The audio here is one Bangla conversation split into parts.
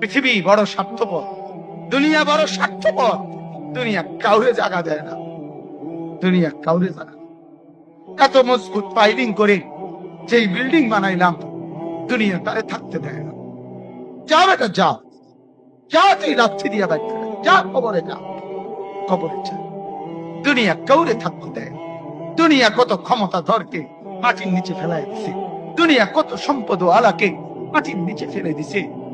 পৃথিবী বড় স্বার্থপর। দুনিয়া বড় স্বার্থপর। দুনিয়া কাউরে জায়গা দেয় না। দুনিয়া কাউরে জায়গা এত মজবুত পাইলিং করে যেই বিল্ডিং বানাইলাম, দুনিয়া তারে থাকতে দেয় না। যা বেটা, যা। যা তুই রাত্রি দিয়া বাইর করে। যা কবরে যা। কবরে যা। দুনিয়া কাউরে থাকতে দেয় দুনিয়া কত ক্ষমতা ধরকে মাটির নিচে ফেলাই দিছে। দুনিয়া কত সম্পদ আলাকে মাটির নিচে ফেলে দিছে।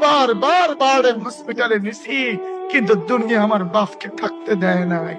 বার বার বার হসপিটালে নিছি কিন্তু দুনিয়া আমার বাপকে থাকতে দেয় নাই